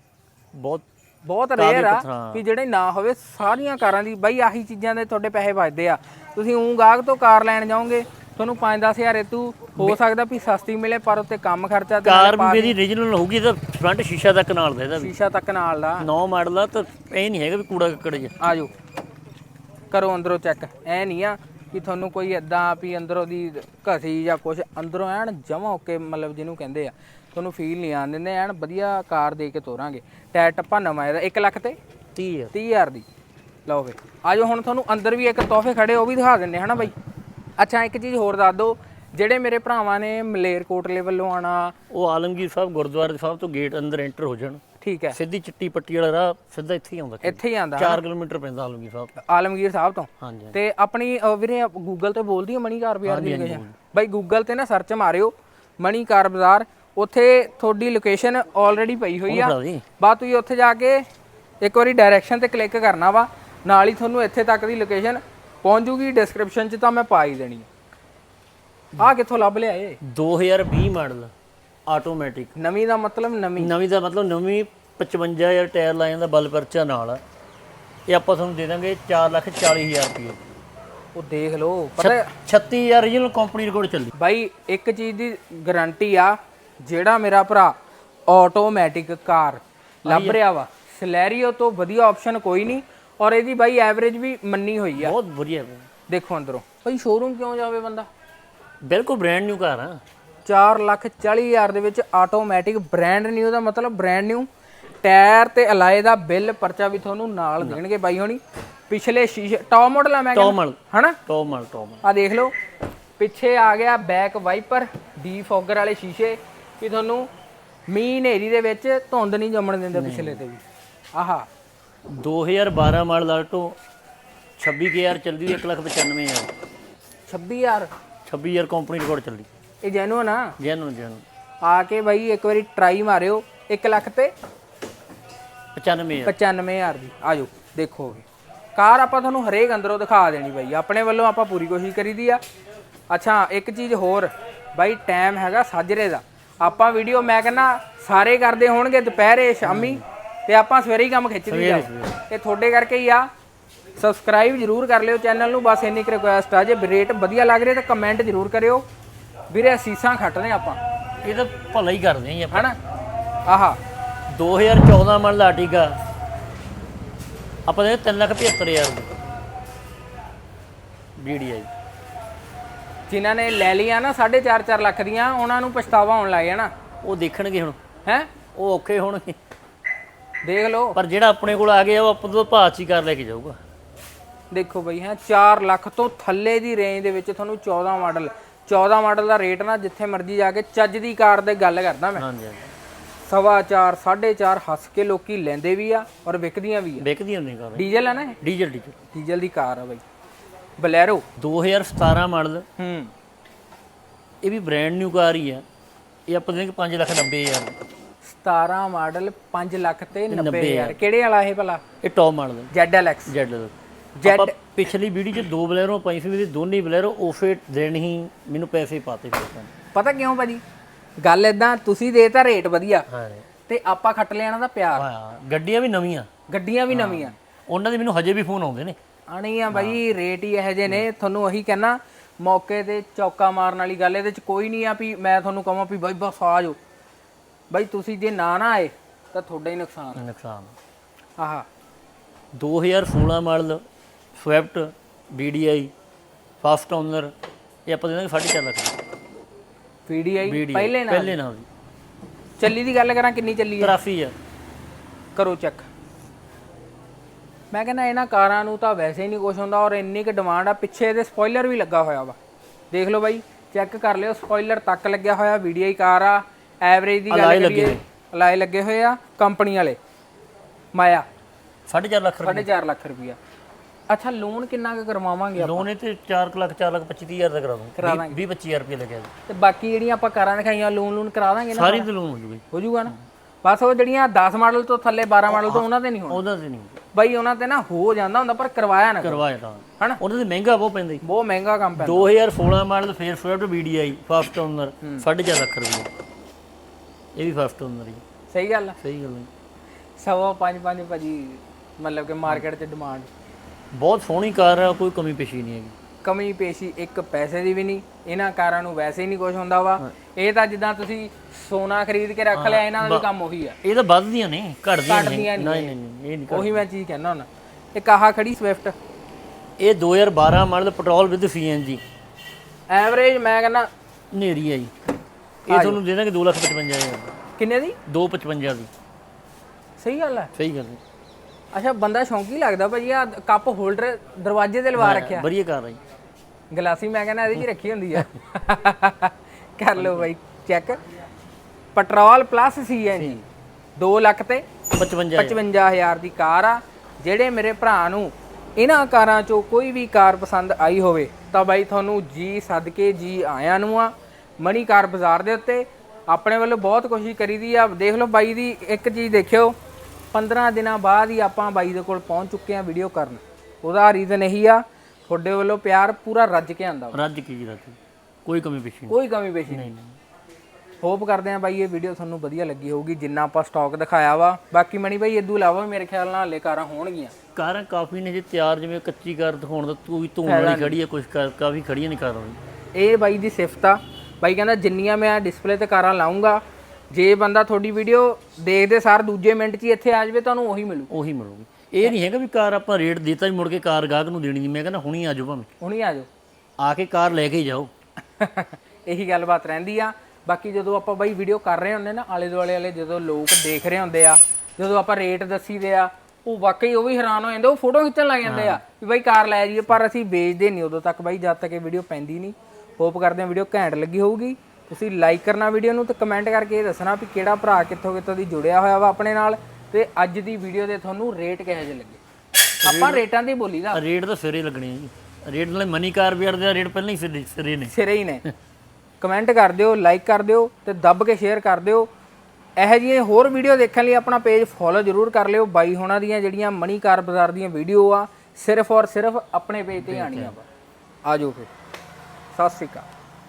ਬਹੁਤ ਬਹੁਤ ਰੇਅਰ ਆ ਹਾਂ। ਵੀ ਜਿਹੜੇ ਨਾ ਹੋਵੇ ਸਾਰੀਆਂ ਕਾਰਾਂ ਦੀ ਬਾਈ ਆਹੀ ਚੀਜ਼ਾਂ ਦੇ ਤੁਹਾਡੇ ਪੈਸੇ ਬਚਦੇ ਆ। ਤੁਸੀਂ ਉਂ ਗਾਹਕ ਤੋਂ ਕਾਰ ਲੈਣ ਜਾਓਗੇ ਤੁਹਾਨੂੰ 5-10000 ਇਹ ਤੂੰ ਹੋ ਸਕਦਾ ਵੀ ਸਸਤੀ ਮਿਲੇ ਪਰ ਉੱਤੇ ਕੰਮ ਖਰਚਾ ਤੇ ਕਾਰ ਵੀ ਮੇਰੀ ਰੀਜਨਲ ਹੋਊਗੀ ਤਾਂ ਫਰੰਟ ਸ਼ੀਸ਼ਾ ਤੱਕ ਨਾਲ ਦਾ ਇਹਦਾ ਵੀ। ਸ਼ੀਸ਼ਾ ਤੱਕ ਨਾਲ ਦਾ। 9 ਮਾਡਲ ਆ ਤਾਂ ਇਹ ਨਹੀਂ ਹੈਗਾ ਵੀ ਕੂੜਾ ਕੱਕੜ ਜਿਹਾ। ਆ ਜਾਓ ਕਰੋ ਅੰਦਰੋਂ ਚੈੱਕ। ਐ ਨਹੀਂ ਆ ਕਿ ਤੁਹਾਨੂੰ ਕੋਈ ਐਦਾਂ ਵੀ ਅੰਦਰੋਂ ਦੀ ਘਸੀ ਜਾਂ ਕੁਝ ਅੰਦਰੋਂ ਐਨ ਜਮਾ ਓਕੇ ਮਤਲਬ ਜਿਹਨੂੰ ਕਹਿੰਦੇ ਆ। ਤੁਹਾਨੂੰ ਫੀਲ ਨਹੀਂ ਆਣ ਦਿੰਦੇ ਐਨ ਵਧੀਆ ਕਾਰ ਦੇ ਕੇ ਤੋਰਾਂਗੇ। ਟਾਇਰ ਟੱਪਾ ਨਵਾਂ ਇਹਦਾ 1 ਲੱਖ ਤੇ? 30 ਹਜ਼ਾਰ। 30000 ਦੀ। ਲਓ ਵੇ ਆਜੋ ਹੁਣ ਤੁਹਾਨੂੰ ਅੰਦਰ ਵੀ ਇੱਕ ਤੋਹਫੇ ਖੜੇ ਉਹ ਵੀ ਦਿਖਾ ਦਿੰਨੇ ਹਨਾ ਬਾਈ? ਅੱਛਾ ਇੱਕ ਚੀਜ਼ ਹੋਰ ਦੱਸ ਦਿਓ ਜਿਹੜੇ ਮੇਰੇ ਭਰਾਵਾਂ ਨੇ ਮਲੇਰਕੋਟਲੇ ਵੱਲੋਂ ਆਣਾ ਉਹ ਆਲਮਗੀਰ ਸਾਹਿਬ ਗੁਰਦੁਆਰੇ ਸਾਹਿਬ ਤੋਂ ਗੇਟ ਅੰਦਰ ਐਂਟਰ ਹੋ ਜਾਣ। ਠੀਕ ਹੈ। ਸਿੱਧੀ ਚਿੱਟੀ ਪੱਟੀ ਵਾਲਾ ਰਾਹ ਸਿੱਧਾ ਇੱਥੇ ਹੀ ਆਉਂਦਾ ਇੱਥੇ ਹੀ ਆਂਦਾ 4 ਕਿਲੋਮੀਟਰ ਪੈਂਦਾ ਆਲਮਗੀਰ ਸਾਹਿਬ। ਤੋਂ ਆਲਮਗੀਰ ਸਾਹਿਬ ਤੋਂ? ਹਾਂਜੀ। ਤੇ ਆਪਣੀ ਵੀਰੇ ਗੂਗਲ ਤੇ ਬੋਲਦੀ ਹੈ ਮਣੀ ਕਾਰ ਬਾਜ਼ਾਰ ਦੀ ਬਾਈ ਗੂਗਲ ਤੇ ਨਾ ਸਰਚ ਮਾਰਿਓ ਮਣੀ ਕਾਰ ਬਾਜ਼ਾਰ। ਉੱਥੇ ਤੁਹਾਡੀ ਲੋਕੇਸ਼ਨ ਆਲਰੇਡੀ ਪਈ ਹੋਈ ਆ। ਬਾਅਦ ਤੁਸੀਂ ਉੱਥੇ ਜਾ ਕੇ ਇੱਕ ਵਾਰੀ ਡਾਇਰੈਕਸ਼ਨ ਤੇ ਕਲਿੱਕ ਕਰਨਾ ਵਾ। ਨਾਲ ਹੀ ਤੁਹਾਨੂੰ ਇੱਥੇ ਤੱਕ ਦੀ ਲੋਕੇਸ਼ਨ ਪਹੁੰਚ ਜੂਗੀ ਡਿਸਕ੍ਰਿਪਸ਼ਨ 'ਚ ਤਾਂ ਮੈਂ ਪਾ ਹੀ ਦੇਣੀ ਆ। ਕਿੱਥੋਂ ਲੱਭ ਲਿਆ ਇਹ? 2020 ਮਾਡਲ ਆਟੋਮੈਟਿਕ ਨਵੀਂ ਦਾ ਮਤਲਬ ਨਵੀਂ। ਨਵੀਂ ਦਾ ਮਤਲਬ ਨਵੀਂ 55000 ਟਾਇਰ ਲਾਇਆ ਦਾ ਬਲ ਪਰਚਾ ਨਾਲ। ਇਹ ਆਪਾਂ ਤੁਹਾਨੂੰ ਦੇ ਦਾਂਗੇ 440000 ਰੁਪਏ। ਉਹ ਦੇਖ ਲਓ ਪਤਾ 36000 ਰੀਜਨਲ ਕੰਪਨੀ ਰਿਕਾਰਡ ਚੱਲੀ ਬਾਈ ਇੱਕ ਚੀਜ਼ ਦੀ ਗਾਰੰਟੀ ਆ ਜਿਹੜਾ ਮੇਰਾ ਭਰਾ ਆਟੋਮੈਟਿਕ ਕਾਰ ਲੱਭ ਰਿਹਾ ਵਾ। ਸਲੈਰੀਓ ਤੋਂ ਵਧੀਆ ਆਪਸ਼ਨ ਕੋਈ ਨਹੀਂ ਔਰ ਇਹਦੀ ਬਾਈ ਐਵਰੇਜ ਵੀ ਮੰਨੀ ਹੋਈ ਆ। ਬਹੁਤ ਵਧੀਆ। ਦੇਖੋ ਅੰਦਰੋਂ। ਬਾਈ ਸ਼ੋਰੂਮ ਕਿਉਂ ਜਾਵੇ ਬੰਦਾ? ਬਿਲਕੁਲ ਬ੍ਰਾਂਡ ਨਿਊ ਕਾਰ ਆ। 4 ਲੱਖ 40 ਹਜ਼ਾਰ ਦੇ ਵਿੱਚ ਆਟੋਮੈਟਿਕ ਬ੍ਰਾਂਡ ਨਿਊ ਦਾ ਮਤਲਬ ਬ੍ਰਾਂਡ ਨਿਊ ਟਾਇਰ ਤੇ ਅਲਾਏ ਦਾ ਬਿੱਲ ਪਰਚਾ ਵੀ ਤੁਹਾਨੂੰ ਨਾਲ ਦੇਣਗੇ ਬਾਈ ਹੋਣੀ। ਪਿਛਲੇ ਸ਼ੀਸ਼ੇ ਟੌਪ ਮਾਡਲ ਆ ਮੈਂ ਟੌਪ ਮਾਡਲ ਹਨਾ? ਟੌਪ ਮਾਡਲ ਟੌਪ ਮਾਡਲ ਆ ਦੇਖ ਲਓ। ਪਿੱਛੇ ਆ ਗਿਆ ਬੈਕ ਵਾਈਪਰ ਡੀ ਫੋਗਰ ਵਾਲੇ ਸ਼ੀਸ਼ੇ। ਵੀ ਤੁਹਾਨੂੰ ਮੀਂਹ ਹਨੇਰੀ ਦੇ ਵਿੱਚ ਧੁੰਦ ਨਹੀਂ ਜੰਮਣ ਦਿੰਦੇ ਪਿਛਲੇ ਤੇ ਵੀ। ਆਹਾ। 2012 ਮਾਡਲ ਆਲਟੋ 26000 ਚੱਲਦੀ 195000 26000 26000 ਕੰਪਨੀ ਰਿਕਾਰਡ ਚੱਲਦੀ। ਇਹ ਜੈਨੂਨ ਆ? ਜੈਨੂਨ ਜੈਨੂਨ ਆ ਕੇ ਬਾਈ ਇੱਕ ਵਾਰੀ ਟਰਾਈ ਮਾਰਿਓ 1 ਲੱਖ ਤੇ 95000 95000 ਦੀ। ਆਜੋ ਦੇਖੋਗੇ ਕਾਰ ਆਪਾਂ ਤੁਹਾਨੂੰ ਹਰੇਕ ਅੰਦਰੋਂ ਦਿਖਾ ਦੇਣੀ ਬਾਈ। ਆਪਣੇ ਵੱਲੋਂ ਆਪਾਂ ਪੂਰੀ ਕੋਸ਼ਿਸ਼ ਕਰੀਦੀ ਆ। ਅੱਛਾ ਇੱਕ ਚੀਜ਼ ਹੋਰ। ਬਾਈ ਟਾਈਮ ਹੈਗਾ ਸਾਜਰੇ ਦਾ। ਆਪਾਂ ਵੀਡੀਓ ਮੈਂ ਕਹਿੰਦਾ ਸਾਰੇ ਕਰਦੇ ਹੋਣਗੇ ਦੁਪਹਿਰੇ ਸ਼ਾਮੀ ਤੇ ਆਪਾਂ ਸਵੇਰੇ ਹੀ ਕੰਮ ਖਿੱਚਦੀ ਜਾ ਇਹ ਤੁਹਾਡੇ ਕਰਕੇ ਹੀ ਆ। ਸਬਸਕ੍ਰਾਈਬ ਜਰੂਰ ਕਰ ਲਿਓ ਚੈਨਲ ਨੂੰ। ਬਸ ਇੰਨੀ ਕੁ ਰਿਕੁਐਸਟ ਆ। ਜੇ ਰੇਟ ਵਧੀਆ ਲੱਗ ਰਿਹਾ ਤਾਂ ਕਮੈਂਟ ਜਰੂਰ ਕਰਿਓ। ਵੀਰੇ ਅਸੀਸਾਂ ਖੱਟਦੇ ਆਪਾਂ। ਇਹ ਤਾਂ ਭਲਾ ਹੀ ਕਰਦੇ ਆਂ ਹਨਾ? ਆਹਾ। 2014 ਮਾਡਲ ਆਰਟਿਗਾ ਆਪਾਂ ਦੇ 3 ਲੱਖ 75000 ਦੀ ਵੀਡੀਆਈ ਜਿਨ੍ਹਾਂ ਨੇ ਲੈ ਲਿਆ ਨਾ 4.5 4 ਲੱਖ ਦੀਆਂ ਉਹਨਾਂ ਨੂੰ ਪਛਤਾਵਾ ਹੋਣ ਲੱਗ ਜਾਣਾ। ਉਹ ਦੇਖਣਗੇ ਹੁਣ। ਹੈ? ਉਹ ਔਖੇ ਹੋਣਗੇ। ਦੇਖ ਲਓ। ਪਰ ਜਿਹੜਾ ਆਪਣੇ ਕੋਲ ਆ ਗਿਆ ਉਹ ਆਪਾਂ ਤੋਂ ਭਾਅ 'ਚ ਹੀ ਕਰ ਲੈ ਕੇ ਜਾਊਗਾ। ਦੇਖੋ ਬਈ ਹੈ 4 ਲੱਖ ਤੋਂ ਥੱਲੇ ਦੀ ਰੇਂਜ ਦੇ ਵਿੱਚ ਤੁਹਾਨੂੰ 14 ਮਾਡਲ 14 ਮਾਡਲ ਦਾ ਰੇਟ ਨਾ ਜਿੱਥੇ ਮਰਜ਼ੀ ਜਾ ਕੇ ਚੱਜ ਦੀ ਕਾਰ ਦੇ ਗੱਲ ਕਰਦਾ ਮੈਂ। ਹਾਂਜੀ ਹਾਂਜੀ। ਸਵਾ 4 4.5 ਹੱਸ ਕੇ ਲੋਕੀ ਲੈਂਦੇ ਵੀ ਆ ਔਰ ਵਿਕਦੀਆਂ ਵੀ ਆ। ਵਿਕਦੀ ਹੁੰਦੀ ਕਾਰ। ਡੀਜ਼ਲ ਹੈ ਨਾ ਇਹ? Diesel diesel. ਡੀਜ਼ਲ ਦੀ ਕਾਰ ਆ ਬਈ। ਬਲੈਰੋ। 2017 ਮਾਡਲ। ਹੂੰ। ਇਹ ਵੀ ਬ੍ਰਾਂਡ ਨਿਊ ਕਾਰ ਹੀ ਆ। ਇਹ ਆਪਾਂ ਦੇ 5 ਲੱਖ 90 ਹਜ਼ਾਰ। 17 ਮਾਡਲ 5 ਲੱਖ ਤੇ 90 ਹਜ਼ਾਰ। ਕਿਹੜੇ ਵਾਲਾ ਇਹ ਭਲਾ? ਇਹ top model ZLX Z Z ਪਿਛਲੀ ਵੀਡੀਓ 'ਚ ਦੋ ਬਲੈਰੋ ਪਾਈ ਸੀ ਮੇਰੇ ਦੋਨੇ ਬਲੈਰੋ ਉਸੇ ਦਿਨ ਹੀ ਮੈਨੂੰ ਪੈਸੇ ਪਾਤੇ ਫਿਰ। ਪਤਾ ਕਿਉਂ ਭਾਜੀ? ਗੱਲ ਇਦਾਂ ਤੁਸੀਂ ਦੇਤਾ ਰੇਟ ਵਧੀਆ। ਹਾਂ। ਤੇ ਆਪਾਂ ਖੱਟ ਲਿਆਣਾ ਦਾ ਪਿਆਰ। ਹਾਂ ਗੱਡੀਆਂ ਵੀ ਨਵੀਆਂ। ਗੱਡੀਆਂ ਵੀ ਨਵੀਆਂ। ਉਹਨਾਂ ਦੇ ਮੈਨੂੰ ਹਜੇ ਵੀ ਫੋਨ ਆਉਂਦੇ ਨੇ। ਆਣੀ ਆ ਬਾਈ ਰੇਟ ਹੀ ਇਹੋ ਜਿਹੇ ਨੇ। ਤੁਹਾਨੂੰ ਉਹੀ ਕਹਿਣਾ ਮੌਕੇ ਤੇ ਚੌਕਾ ਮਾਰਨ ਵਾਲੀ ਗੱਲ ਇਹਦੇ ਚ ਕੋਈ ਨਹੀਂ ਆ ਵੀ ਮੈਂ ਤੁਹਾਨੂੰ ਕਹਾਂ ਵੀ ਬਾਈ ਬਸ ਆ ਜਾਓ। ਬਾਈ ਤੁਸੀਂ ਜੇ ਨਾ ਨਾ ਆਏ ਤਾਂ ਤੁਹਾਡਾ ਹੀ ਨੁਕਸਾਨ। ਨੁਕਸਾਨ। ਆਹਾ। 2016 model Swift DDI first owner ਇਹ ਆਪਾਂ ਦੇ ਦਾਂਗੇ 4.5 ਲੱਖ ਦੀ। ਪੀਡੀਆਈ ਪਹਿਲੇ ਨਾਲ? ਪਹਿਲੇ ਨਾਲ ਚੱਲੀ ਦੀ ਗੱਲ ਕਰਾਂ ਕਿੰਨੀ ਚੱਲੀ ਹੈ 83 ਆ ਕਰੋ ਚੈੱਕ। ਮੈਂ ਕਹਿੰਦਾ ਇਹਨਾਂ ਕਾਰਾਂ ਨੂੰ ਤਾਂ ਵੈਸੇ ਹੀ ਨਹੀਂ ਕੁਝ ਹੁੰਦਾ ਔਰ ਇੰਨੀ ਕੁ ਡਿਮਾਂਡ ਆ ਪਿੱਛੇ ਇਹਦੇ ਸਪੋਇਲਰ ਵੀ ਲੱਗਾ ਹੋਇਆ ਵਾ। ਦੇਖ ਲਓ ਬਾਈ ਚੈੱਕ ਕਰ ਲਿਓ ਸਪੋਇਲਰ ਤੱਕ ਲੱਗਿਆ ਹੋਇਆ ਵੀਡੀਆਈ ਕਾਰ ਆ ਐਵਰੇਜ ਦੀ ਗੱਲ ਕਰੀਏ ਅਲਾਏ ਲੱਗੇ ਹੋਏ ਆ ਕੰਪਨੀ ਵਾਲੇ ਮਾਇਆ। 4.5 ਲੱਖ ਰੁਪਏ। 4.5 ਲੱਖ ਰੁਪਇਆ ਅੱਛਾ ਲੋਨ ਕਿੰਨਾ ਕੁ ਕਰਵਾਵਾਂਗੇ ਆਪਾਂ? ਲੋਨ ਇਹ ਤੇ 4 ਲੱਖ 4 ਲੱਖ 25 ਹਜ਼ਾਰ ਦਾ ਕਰਾ ਦੂੰ ਕਰਾ 20 25000 ਰੁਪਏ ਲੱਗਿਆ। ਤੇ ਬਾਕੀ ਜਿਹੜੀਆਂ ਆਪਾਂ ਕਾਰਾਂ ਦਿਖਾਈਆਂ ਲੋਨ ਲੋਨ ਕਰਾ ਦਾਂਗੇ ਨਾ ਸਾਰੀ ਤੇ ਲੋਨ ਹੋ ਜੂਗੀ ਹੋ ਜਾਊਗਾ ਨਾ? ਬਸ ਉਹ ਜਿਹੜੀਆਂ 10 ਮਾਡਲ ਤੋਂ ਥੱਲੇ 12 ਮਾਡਲ ਤੋਂ ਉਹਨਾਂ ਤੇ ਨਹੀਂ ਹੋਣਾ ਉਹਦਾ ਤੇ ਨਹੀਂ ਬਾਈ ਉਹਨਾਂ ਤੇ ਨਾ ਹੋ ਜਾਂਦਾ ਹੁੰਦਾ ਪਰ ਕਰਵਾਇਆ ਨਾ ਕਰੋ। ਕਰਵਾਇਆ ਤਾਂ। ਹਨਾ? ਉਹਦੇ ਤੇ ਮਹਿੰਗਾ ਬਹੁਤ ਪੈਂਦਾ ਜੀ। ਬਹੁਤ ਮਹਿੰਗਾ ਕੰਮ ਪੈਂਦਾ। 2016 ਮਾਡਲ ਫੇਰ Swift VDI first owner 4.5 lakh ਰੁਪਏ। ਇਹ ਵੀ ਫਸਟ ਓਨਰ ਹੀ ਸਹੀ ਗੱਲ ਆ। ਸਹੀ ਗੱਲ ਹੈ ਸਵਾ ਪੰਜ ਪੰਜ ਭਾਜੀ ਮਤਲਬ ਕਿ ਮਾਰਕੀਟ 'ਚ ਡਿਮਾਂਡ ਬਹੁਤ ਸੋਹਣੀ ਕਾਰ ਆ ਕੋਈ ਕਮੀ ਪੇਸ਼ੀ ਨਹੀਂ ਹੈਗੀ। ਕਮੀ ਪੇਸ਼ੀ ਇੱਕ ਪੈਸੇ ਦੀ ਵੀ ਨਹੀਂ ਇਹਨਾਂ ਕਾਰਾਂ ਨੂੰ ਵੈਸੇ ਹੀ ਨਹੀਂ ਕੁਝ ਹੁੰਦਾ ਵਾ। ਇਹ ਤਾਂ ਜਿੱਦਾਂ ਤੁਸੀਂ ਸੋਨਾ ਖਰੀਦ ਕੇ ਰੱਖ ਲਿਆ ਇਹਨਾਂ ਦਾ ਵੀ ਕੰਮ ਉਹੀ ਆ। ਇਹ ਤਾਂ ਵੱਧਦੀਆਂ ਨੇ ਘਟਦੀਆਂ ਘਟਦੀਆਂ ਨਹੀਂ ਨਹੀਂ। ਨਹੀਂ ਨਹੀਂ ਇਹ ਨਹੀਂ ਉਹੀ ਮੈਂ ਚੀਜ਼ ਕਹਿਣਾ ਹੁੰਦਾ। ਇੱਕ ਆਹ ਖੜੀ ਸਵਿਫਟ ਇਹ 2012 model petrol with CNG average ਮੈਂ ਕਹਿੰਦਾ ਨੇਰੀ ਹੈ ਜੀ। ਇਹ ਤੁਹਾਨੂੰ ਦੇ ਦਾਂਗੇ 255000 ਕਿੰਨੇ ਦੀ? 255 ਦੀ। ਸਹੀ ਗੱਲ ਹੈ ਸਹੀ ਗੱਲ ਹੈ ਅੱਛਾ ਬੰਦਾ ਸ਼ੌਂਕੀ ਲੱਗਦਾ ਭਾਜੀ ਆ ਕੱਪ ਹੋਲਡਰ ਦਰਵਾਜ਼ੇ ਤੇ ਲਵਾ ਰੱਖਿਆ। ਵਧੀਆ ਕਾਰ ਗਲਾਸੀ ਮੈਂ ਕਹਿੰਦਾ ਇਹਦੇ ਹੀ ਰੱਖੀ ਹੁੰਦੀ ਆ? ਕਰ ਲਓ ਬਾਈ check petrol plus CNG 2 lakh ਤੇ 55 55000 ਦੀ ਕਾਰ ਆ। ਜਿਹੜੇ ਮੇਰੇ ਭਰਾ ਨੂੰ ਇਹਨਾਂ ਕਾਰਾਂ ਚੋਂ ਕੋਈ ਵੀ ਕਾਰ ਪਸੰਦ ਆਈ ਹੋਵੇ ਤਾਂ ਬਾਈ ਤੁਹਾਨੂੰ ਜੀ ਸਦਕੇ ਜੀ ਆਇਆਂ ਨੂੰ ਆ। ਮਣੀ ਕਾਰ ਬਾਜ਼ਾਰ ਦੇ ਉੱਤੇ ਆਪਣੇ ਵੱਲੋਂ ਬਹੁਤ ਕੋਸ਼ਿਸ਼ ਕਰੀਦੀ ਆ। ਦੇਖ ਲਓ ਬਾਈ ਦੀ ਇੱਕ ਚੀਜ਼ ਦੇਖਿਓ। 15 ਦਿਨਾਂ ਬਾਅਦ ਹੀ ਆਪਾਂ ਬਾਈ ਦੇ ਕੋਲ ਪਹੁੰਚ ਚੁੱਕੇ ਆ ਵੀਡੀਓ ਕਰਨ। ਉਹਦਾ ਰੀਜ਼ਨ ਇਹੀ ਆ ਤੁਹਾਡੇ ਵੱਲੋਂ ਪਿਆਰ ਪੂਰਾ ਰੱਜ ਕੇ ਆਂਦਾ ਰੱਜ ਕੀ ਜੀ ਰੱਜ ਕੋਈ ਕਮੀ ਪੇਸ਼ੀ ਨਹੀਂ। ਕੋਈ ਕਮੀ ਪੇਸ਼ੀ ਨਹੀਂ। ਹੋਪ ਕਰਦੇ ਆ ਬਾਈ ਇਹ ਵੀਡੀਓ ਤੁਹਾਨੂੰ ਵਧੀਆ ਲੱਗੀ ਹੋਊਗੀ ਜਿੰਨਾ ਆਪਾਂ ਸਟਾਕ ਦਿਖਾਇਆ ਵਾ। ਬਾਕੀ ਮਣੀ ਬਾਈ ਇਦੋਂ ਇਲਾਵਾ ਵੀ ਮੇਰੇ ਖਿਆਲ ਨਾਲ ਹਲੇ ਕਾਰਾਂ ਹੋਣਗੀਆਂ। ਕਾਰਾਂ ਕਾਫੀ ਨੇ ਜੇ ਤਿਆਰ ਜਿਵੇਂ ਕੱਚੀ ਕਾਰ ਦਿਖਾਉਣ ਦਾ ਤੂੰ ਵੀ ਧੋਣ ਵਾਲੀ ਖੜੀ ਹੈ ਕੁਝ ਕਾਫੀ ਖੜੀਆਂ ਨਹੀਂ ਕਰ ਰਹੀ ਇਹ ਬਾਈ ਦੀ ਸਿਫਤ ਆ। ਬਾਈ ਕਹਿੰਦਾ ਜਿੰਨੀਆਂ ਮੈਂ ਡਿਸਪਲੇ ਤੇ ਕਾਰਾਂ ਲਾਉਂਗਾ ਜੇ ਬੰਦਾ ਤੁਹਾਡੀ ਵੀਡੀਓ ਦੇਖਦੇ ਸਾਰ ਦੂਜੇ ਮਿੰਟ 'ਚ ਹੀ ਇੱਥੇ ਆ ਜਾਵੇ ਤੁਹਾਨੂੰ ਉਹੀ ਮਿਲੂ। ਉਹੀ ਮਿਲੂਗੀ। ਇਹ ਨਹੀਂ ਹੈਗਾ ਵੀ ਕਾਰ ਆਪਾਂ ਰੇਟ ਦਿੱਤਾ ਹੀ ਮੁੜ ਕੇ ਕਾਰ ਗਾਹਕ ਨੂੰ ਦੇਣੀ ਨਹੀਂ। ਮੈਂ ਕਹਿੰਦਾ ਹੁਣੀ ਆ ਜਾਓ ਭਾਵੇਂ। ਹੁਣੀ ਆ ਜਾਓ ਆ ਕੇ ਕਾਰ ਲੈ ਕੇ ਹੀ ਜਾਓ। ਇਹੀ ਗੱਲਬਾਤ ਰਹਿੰਦੀ ਆ। ਬਾਕੀ ਜਦੋਂ ਆਪਾਂ ਬਾਈ ਵੀਡੀਓ ਕਰ ਰਹੇ ਹੁੰਦੇ ਨਾ ਆਲੇ ਦੁਆਲੇ ਵਾਲੇ ਜਦੋਂ ਲੋਕ ਦੇਖ ਰਹੇ ਹੁੰਦੇ ਆ ਜਦੋਂ ਆਪਾਂ ਰੇਟ ਦੱਸੀਦੇ ਆ ਉਹ ਵਾਕਈ ਉਹ ਵੀ ਹੈਰਾਨ ਹੋ ਜਾਂਦੇ ਉਹ ਫੋਟੋ ਖਿੱਚਣ ਲੱਗ ਜਾਂਦੇ ਆ ਵੀ ਬਾਈ ਕਾਰ ਲੈ ਜਾਈਏ ਪਰ ਅਸੀਂ ਵੇਚਦੇ ਨਹੀਂ ਉਦੋਂ ਤੱਕ ਬਾਈ ਜਦ ਤੱਕ ਇਹ ਵੀਡੀਓ ਪੈਂਦੀ ਨਹੀਂ। ਹੋਪ ਕਰਦੇ ਆ ਵੀਡੀਓ ਘੈਂਟ ਲੱਗੀ ਹੋਊਗੀ। ਤੁਸੀਂ ਲਾਈਕ ਕਰਨਾ ਵੀਡੀਓ ਨੂੰ ਤੇ ਕਮੈਂਟ ਕਰਕੇ ਇਹ ਦੱਸਣਾ ਵੀ ਕਿਹੜਾ ਭਰਾ ਕਿੱਥੋਂ ਕਿੱਥੋਂ ਦੀ ਜੁੜਿਆ ਹੋਇਆ ਵਾ ਆਪਣੇ ਨਾਲ। ਤੇ ਅੱਜ ਦੀ ਵੀਡੀਓ ਦੇ ਤੁਹਾਨੂੰ ਰੇਟ ਕਿਹੋ ਜਿਹੇ ਲੱਗੇ? ਆਪਾਂ ਰੇਟਾਂ ਦੀ ਬੋਲੀ ਦਾ। ਰੇਟ ਤਾਂ ਸਿਰੇ ਲੱਗਣੇ ਆ ਜੀ। ਰੇਟ ਨਾਲੇ ਮਨੀ ਕਾਰ ਵੀਅਰ ਦੇ ਰੇਟ ਪਹਿਲਾਂ ਹੀ ਸਿਰੇ ਸਿਰੇ ਨੇ। ਸਿਰੇ ਹੀ ਨੇ। ਕਮੈਂਟ ਕਰ ਦਿਓ ਲਾਈਕ ਕਰ ਦਿਓ ਤੇ ਦੱਬ ਕੇ ਸ਼ੇਅਰ ਕਰ ਦਿਓ। ਇਹੋ ਜਿਹੀਆਂ ਹੋਰ ਵੀਡੀਓ ਦੇਖਣ ਲਈ ਆਪਣਾ ਪੇਜ ਫੋਲੋ ਜ਼ਰੂਰ ਕਰ ਲਿਓ। ਬਾਈ ਹੋਣਾ ਦੀਆਂ ਜਿਹੜੀਆਂ ਮਣੀ ਕਾਰ ਬਾਜ਼ਾਰ ਦੀਆਂ ਵੀਡੀਓ ਆ ਸਿਰਫ ਔਰ ਸਿਰਫ ਆਪਣੇ ਪੇਜ ਤੇ ਆਣੀਆਂ ਵਾ। ਆਜੋ ਫਿਰ। ਸਤਿ ਸ਼੍ਰੀ ਅਕਾਲ।